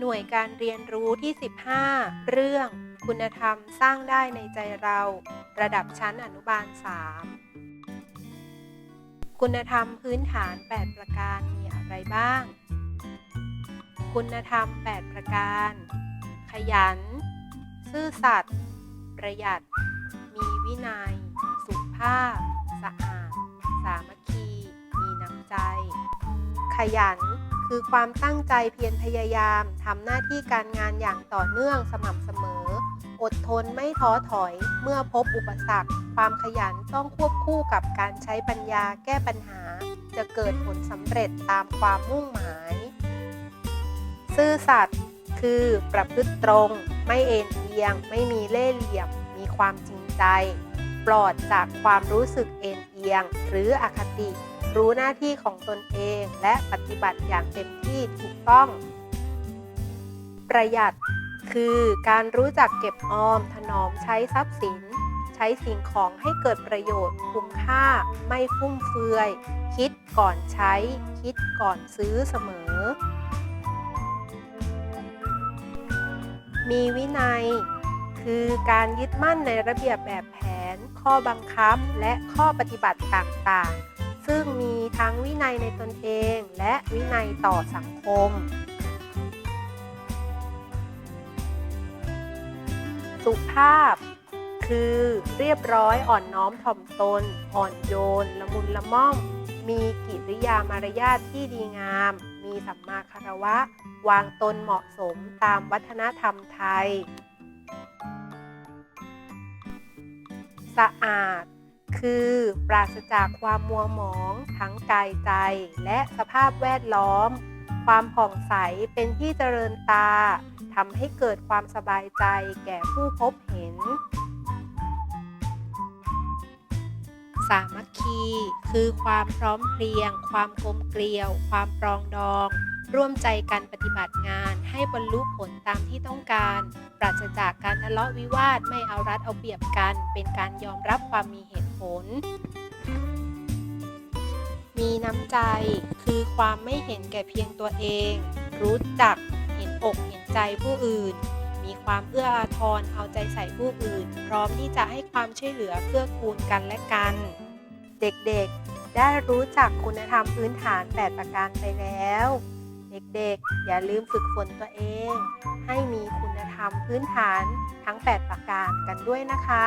หน่วยการเรียนรู้ที่ 15 เรื่อง คุณธรรมสร้างได้ในใจเรา ระดับชั้นอนุบาล 3 คุณธรรมพื้นฐาน 8 ประการมีอะไรบ้าง คุณธรรม 8 ประการ ขยัน ซื่อสัตย์ ประหยัด มีวินัย สุภาพ สะอาด สามัคคี มีน้ำใจ ขยัน คือความตั้งใจเพียรพยายามทำหน้าที่การงานอย่างต่อเนื่องสม่ำเสมอ อดทนไม่ท้อถอย เมื่อพบอุปสรรค ความขยันต้องควบคู่กับการใช้ปัญญาแก้ปัญหา จะเกิดผลสำเร็จตามความมุ่งหมาย ซื่อสัตย์คือประพฤติตรง ไม่เอ็นเอียง ไม่มีเล่ห์เหลี่ยม มีความจริงใจ ปลอดจากความรู้สึกเอ็นเอียง หรืออคติ รู้หน้าที่ของตนเองและปฏิบัติอย่างเต็มที่ถูกต้อง ประหยัดคือการรู้จักเก็บออมถนอมใช้ทรัพย์สิน ใช้สิ่งของให้เกิดประโยชน์คุ้มค่า ไม่ฟุ่มเฟือย คิดก่อนใช้ คิดก่อนซื้อเสมอ มีวินัย คือการยึดมั่นในระเบียบแบบแผน ข้อบังคับและข้อปฏิบัติต่างๆ ซึ่งมีทั้งวินัยในตนเองและวินัยต่อสังคม สุภาพ คือเรียบร้อยอ่อนน้อมถ่อมตน อ่อนโยน ละมุนละม่อม มีกิริยามารยาทที่ดีงาม มีสัมมาคารวะ วางตนเหมาะสมตามวัฒนธรรมไทย สะอาด คือ ปราศจากความมัวหมอง ทั้งกายใจ และสภาพแวดล้อม ความผ่องใสเป็นที่เจริญตาทำให้เกิดความสบายใจแก่ผู้พบเห็น สามัคคี คือความพร้อมเพรียง ความกลมเกลียว ความปรองดอง ร่วมใจกันปฏิบัติงานให้บรรลุผลตามที่ต้องการ ปราศจากการทะเลาะวิวาทไม่เอารัดเอาเปรียบกัน เป็นการยอมรับความมีเหตุ ผล มีน้ำใจคือความไม่เห็นแก่เพียงตัวเอง รู้จักเห็นอกเห็นใจผู้อื่น มีความเอื้ออาทรเอาใจใส่ผู้อื่น พร้อมที่จะให้ความช่วยเหลือเพื่อคูณกันและกัน เด็กๆ ได้รู้จักคุณธรรมพื้นฐาน 8 ประการไปแล้วเด็กๆ อย่าลืมฝึกฝนตัวเอง ให้มีคุณธรรมพื้นฐานทั้ง 8 ประการกันด้วยนะคะ